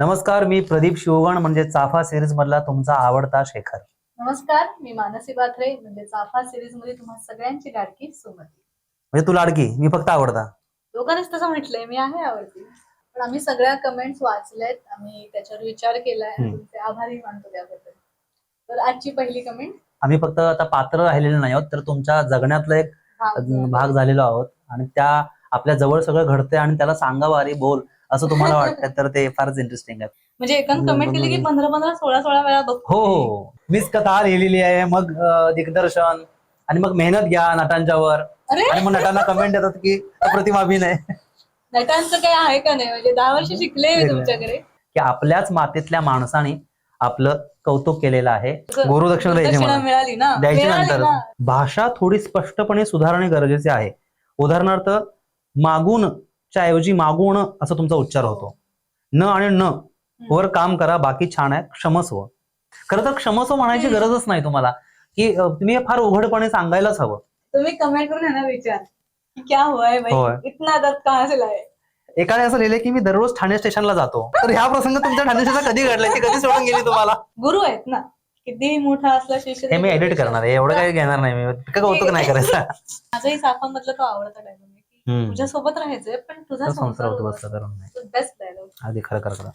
नमस्कार मी प्रदीप शिवगण म्हणजे चाफा सिरीज मधला तुमचा आवडता शेखर. नमस्कार मी मानसी बात्रे म्हणजे चाफा सिरीजमध्ये तुम्हा सगळ्यांची लाडकी सुमती. म्हणजे तू लाडकी मी फक्त आवडता. दोघांनीच तसं म्हटलंय मी आहे आवडती. पण आम्ही सगळ्या कमेंट्स वाचल्यात आम्ही त्याच्यावर विचार केलाय आणि हम्म. तुमचे आभारी मानतो त्याबद्दल. तर आजची पहिली कमेंट आम्ही फक्त आता पात्र राहिलेले नाही आहोत तर तुमच्या जगण्यातलं एक भाग झालेलो. आहोत. आणि त्या आपल्या जवळ सगळं घडतंय आणि त्याला सांगावं अरे बोल असं तुम्हाला वाटतं तर ते फारच इंटरेस्टिंग आहे. म्हणजे एकानं कमेंट केली की पंधरा पंधरा सोळा सोळा वेळा बघतो हो हो. मीच कथा लिहिलेली आहे. मग अं, दिग्दर्शन आणि मग मेहनत घ्या नटांच्यावर. अरे! आणि मग नटांना कमेंट येतात की अप्रतिम अभिनय. नटांचं काही आहे का नाही? म्हणजे दहा वर्ष शिकले मी तुमच्याकडे. की आपल्याच मातीतल्या माणसाने आपलं कौतुक केलेलं आहे. गुरुदक्षिणा द्यायची दक्षिणा मला मिळाली ना? द्यायची मिळाली नंतर. ना. भाषा थोडी स्पष्टपणे सुधारणे गरजेचे आहे. उदाहरणार्थ मागून च्या ऐवजी मागून असा तुमचा उच्चार होतो. न आणि न वर काम करा बाकी छान आहे क्षमस्व. खरं तर क्षमस्व म्हणायची. गरजच नाही तुम्हाला. की तुम्ही फार उघडपणे सांगायलाच हवं. तुम्ही कमेंट करून ह्यांना विचार. की क्या हुआ है होय. भाई इतना दर्द कहाँ से लाए? एकाने असं लिहिलंय की मी दररोज ठाणे स्टेशनला जातो. तर ह्या प्रसंग तुमच्या ठाणे स्टेशन कधी घडलाय ती कधी सोडून गेली तुम्हाला? गुरु आहेत ना. कितीही मोठा असला शिष्य हे मी एडिट करणार आहे. एवढं काही घेणार नाही मी. कौतुक नाही करायचं. माझाही साफा मधला तो आवडता डायलॉग. तुझ्या सोबत राहायचंय पण तुझा संसार होतो बेस्ट डायलॉग अगदी खरं खरं खरं.